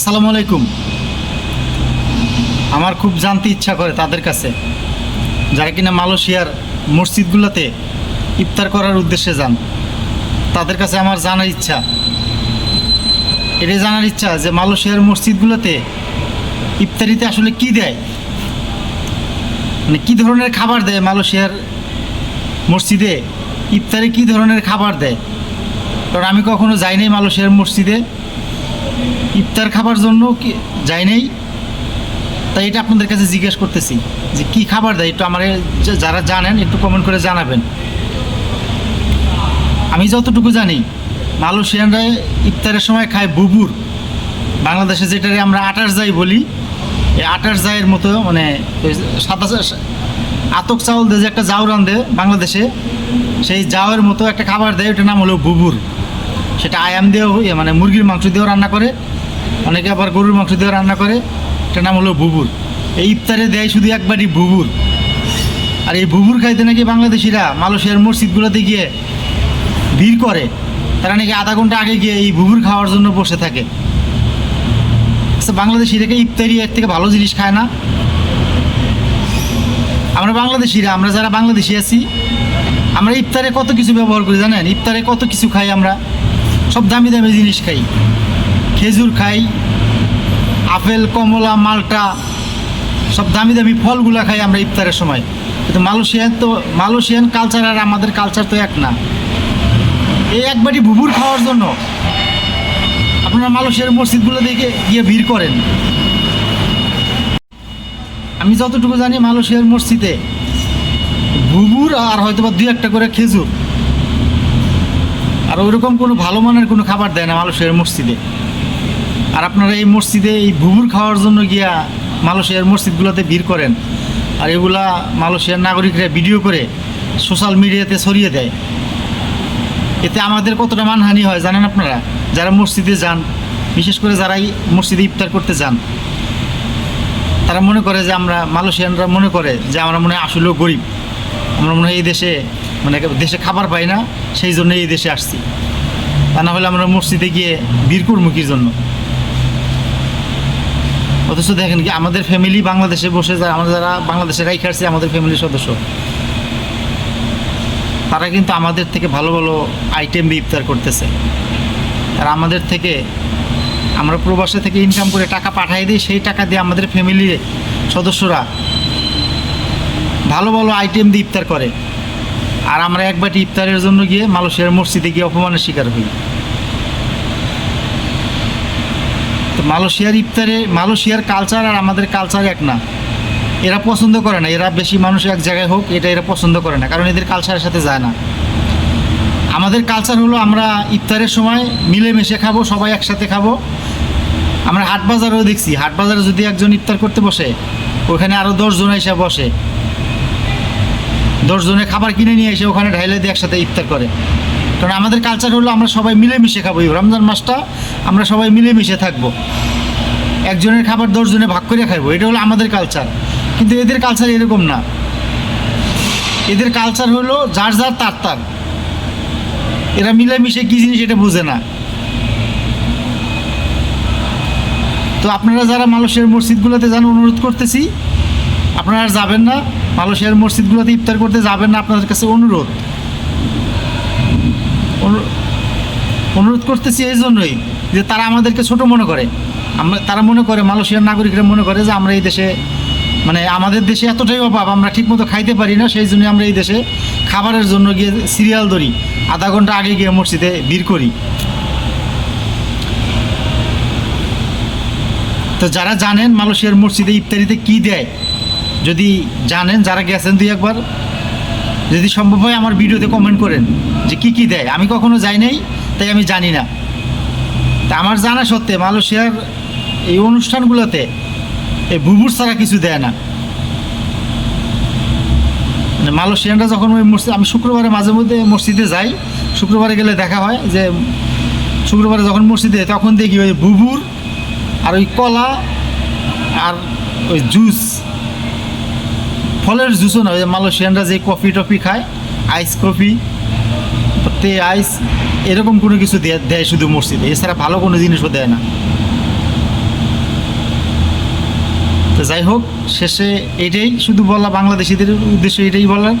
আসসালামু আলাইকুম। আমার খুব জানতে ইচ্ছা করে তাদের কাছে। যারা কিনা মালয়েশিয়ার মসজিদগুলোতে ইফতার করার উদ্দেশ্যে যান, তাদের কাছে আমার জানার ইচ্ছা। এটাই জানার ইচ্ছা যে মালয়েশিয়ার মসজিদগুলোতে ইফতারিতে আসলে কি দেয়? মানে কী ধরনের খাবার দেয় মালয়েশিয়ার মসজিদে? ইফতারে কি ধরনের খাবার দেয়? কারণ আমি কখনো যাইনি মালয়েশিয়ার মসজিদে। ইফতার খাবার জন্য কি যাই নাই? তাই এটা আপনাদের কাছে জিজ্ঞেস করতেছি, যে কি খাবার দেয়? একটু আমার যারা জানেন, একটু কমেন্ট করে জানাবেন। আমি যতটুকু জানি, মালয়েশিয়ানরা ইফতারের সময় খায় বুবুর। বাংলাদেশে যেটারে আমরা আটার যাই বলি, এই আটার জাইয়ের মতো মানে সাদা আতক চাউল দিয়ে যে একটা জাউ রান্ধে বাংলাদেশে, সেই জাউয়ের মতো একটা খাবার দেয়, ওটার নাম হলো বুবুর। সেটা আয়াম দিয়েও মানে মুরগির মাংস দিয়েও রান্না করে, অনেকে আবার গরুর মাংস দিয়েও রান্না করে, এটার নাম হলো বুবুর এই ইফতারে দেয় শুধু একবারই বুবুর আর এই বুবুর খাইতে নাকি বাংলাদেশিরা মালয়েশিয়ার মসজিদগুলোতে গিয়ে ভিড় করে। তারা নাকি আধা ঘণ্টা আগে গিয়ে এই বুবুর খাওয়ার জন্য বসে থাকে। আচ্ছা বাংলাদেশিরা কি ইফতারি এর থেকে ভালো জিনিস খায় না? আমরা বাংলাদেশিরা, আমরা যারা বাংলাদেশি আছি, আমরা ইফতারে কত কিছু ব্যবহার করি জানেন? ইফতারে কত কিছু খাই আমরা? সব দামি দামি জিনিস খাই। খেজুর খাই, আপেল, কমলা, মালটা, সব দামি দামি ফলগুলা খাই আমরা ইফতারের সময়। কিন্তু মালয়েশিয়ান তো, মালয়েশিয়ান কালচার আর আমাদের কালচার তো এক না। এই একবারই বুবুর খাওয়ার জন্য আপনারা মালয়েশিয়ার মসজিদগুলো দেখে গিয়ে ভিড় করেন। আমি যতটুকু জানি মালয়েশিয়ার মসজিদে বুবুর আর হয়তো বা দুই একটা করে খেজুর। আর ওইরকম কোনো ভালো মানের কোনো খাবার দেয় না মালয়েশিয়ার মসজিদে। আর আপনারা এই মসজিদে এই বুবুর খাওয়ার জন্য গিয়া মালয়েশিয়ার মসজিদগুলোতে ভিড় করেন। আর এগুলা মালয়েশিয়ার নাগরিকরা ভিডিও করে সোশ্যাল মিডিয়াতে ছড়িয়ে দেয়। এতে আমাদের কতটা মানহানি হয় জানেন আপনারা? যারা মসজিদে যান, বিশেষ করে যারা এই মসজিদে ইফতার করতে যান, তারা মনে করে যে আমরা মালয়েশিয়ানরা মনে করে যে আমরা মনে হয় আসলেও গরিব। আমরা মনে হয় এই দেশে মানে দেশে খাবার পাই না। সেই জন্য এই দেশে আসছি। তা না হলে আমরা মসজিদে গিয়ে বীর কর্মুখীর জন্য। অথচ দেখেন কি, আমাদের ফ্যামিলি বাংলাদেশে বসে যারা আমরা যারা বাংলাদেশে রাই খাচ্ছি আমাদের ফ্যামিলির সদস্য। তারা কিন্তু আমাদের থেকে ভালো ভালো আইটেম ইফতার করতেছে। আর আমাদের থেকে আমরা প্রবাসে থেকে ইনকাম করে টাকা পাঠিয়ে দিই, সেই টাকা দিয়ে আমাদের ফ্যামিলির সদস্যরা ভালো ভালো আইটেম দিয়ে ইফতার করে। আর আমরা এক বাটি ইফতারের জন্য গিয়ে মালয়েশিয়ার মসজিদে গিয়ে অপমানের শিকার হই। তো মালয়েশিয়ার ইফতারে, মালয়েশিয়ার কালচার আর আমাদের কালচার এক না। এরা পছন্দ করে না, এরা বেশি মানুষ এক জায়গায় হোক, এটা এরা পছন্দ করে না, কারণ এদের কালচারের সাথে যায় না। আমাদের কালচার হলো আমরা ইফতারের সময় মিলেমিশে খাব, সবাই একসাথে খাব। আমরা হাট বাজারেও দেখছি, হাট বাজারে যদি একজন ইফতার করতে বসে, ওখানে আরও দশজন এসে বসে। দশজনে খাবার কিনে নিয়ে এসে ওখানে ঢাইলে দিয়ে একসাথে ইফতার করে। কারণ আমাদের কালচার হলো আমরা সবাই মিলেমিশে খাব রমজান মাসটা আমরা সবাই মিলেমিশে থাকব। একজনের খাবার দশজনে ভাগ করে খাইবো, এটা হলো আমাদের কালচার কিন্তু এদের কালচার এরকম না। এদের কালচার হলো যার যার তার তার। এরা মিলেমিশে কী জিনিস এটা বোঝে না। তো আপনারা যারা মানুষের মসজিদগুলোতে যান অনুরোধ করতেছি আপনারা যাবেন না। মালয়েশিয়ার মসজিদগুলোতে ইফতার করতে যাবেন না, আপনাদের কাছে অনুরোধ। অনু- অনুরোধ করতেছি এই জন্যই যে তারা আমাদেরকে ছোট মনে করে। আমরা, তারা মনে করে, মালয়েশিয়ার নাগরিকরা মনে করে যে আমরা এই দেশে মানে আমাদের দেশে এতটাই অভাব, আমরা ঠিকমতো খাইতে পারি না, সেই জন্য আমরা এই দেশে খাবারের জন্য গিয়ে সিরিয়াল ধরি, আধা ঘণ্টা আগে গিয়ে মসজিদে ভিড় করি। তো যারা জানেন মালয়েশিয়ার মসজিদে ইফতারিতে কি দেয় যদি জানেন যারা গেছেন দুই একবার, যদি সম্ভব হয় আমার ভিডিওতে কমেন্ট করেন যে কি কি দেয়। আমি কখনো যাই নাই, তাই আমি জানি না। তা আমার জানা সত্ত্বে মালয়েশিয়ার এই অনুষ্ঠানগুলোতে এই বুবুর ছাড়া কিছু দেয় না। মানে মালয়েশিয়ানরা যখন ওই মসজিদ আমি শুক্রবারে মাঝে মধ্যে মসজিদে যাই, শুক্রবারে গেলে দেখা হয় যে শুক্রবারে যখন মসজিদে তখন দেখি ওই বুবুর আর ওই কলা আর ওই জুস ফলের জুসও না, ওই মালয়েশিয়ানরা যে কফি টফি খায় আইস কফি তে আইস এরকম কোনো কিছু দেয় শুধু মসজিদে, এছাড়া ভালো কোনো জিনিসও দেয় না তো যাই হোক, শেষে এটাই, শুধু বলা বাংলাদেশিদের উদ্দেশ্য এটাই বলার,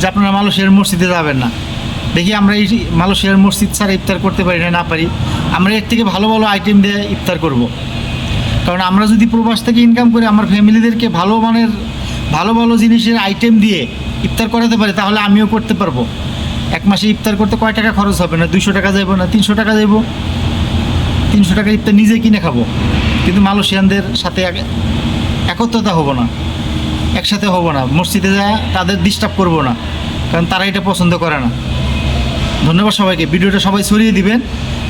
যে আপনারা মালয়েশিয়ার মসজিদে যাবেন না দেখি আমরা এই মালয়েশিয়ার মসজিদ ছাড়া ইফতার করতে পারি না না পারি, আমরা এর থেকে ভালো ভালো আইটেম দিয়ে ইফতার করব। কারণ আমরা যদি প্রবাস থেকে ইনকাম করে, আমার ফ্যামিলিদেরকে ভালো মানের ভালো ভালো জিনিসের আইটেম দিয়ে ইফতার করাতে পারে, তাহলে আমিও করতে পারব। এক মাসে ইফতার করতে কয় টাকা খরচ হবে না? দুইশো টাকা যাইবো না? তিনশো টাকা যাইবো? তিনশো টাকা ইফতার নিজে কিনে খাব। কিন্তু মালয়েশিয়ানদের সাথে এক- একত্রতা হব না, একসাথে হব না। মসজিদে যা তাদের ডিস্টার্ব করব না, কারণ তারা এটা পছন্দ করে না। ধন্যবাদ সবাইকে। ভিডিওটা সবাই ছড়িয়ে দিবেন।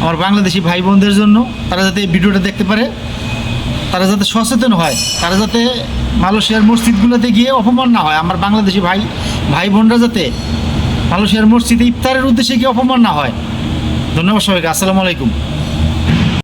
আমার বাংলাদেশি ভাই বোনদের জন্য তারা যাতে এই ভিডিওটা দেখতে পারে। তারা যাতে সচেতন হয়, তারা যাতে মালয়েশিয়ার মসজিদগুলোতে গিয়ে অপমান না হয়। আমার বাংলাদেশি ভাই ভাই বোনরা যাতে মালয়েশিয়ার মসজিদে ইফতারের উদ্দেশ্যে গিয়ে অপমান না হয়। ধন্যবাদ সবাইকে। আসসালামু আলাইকুম।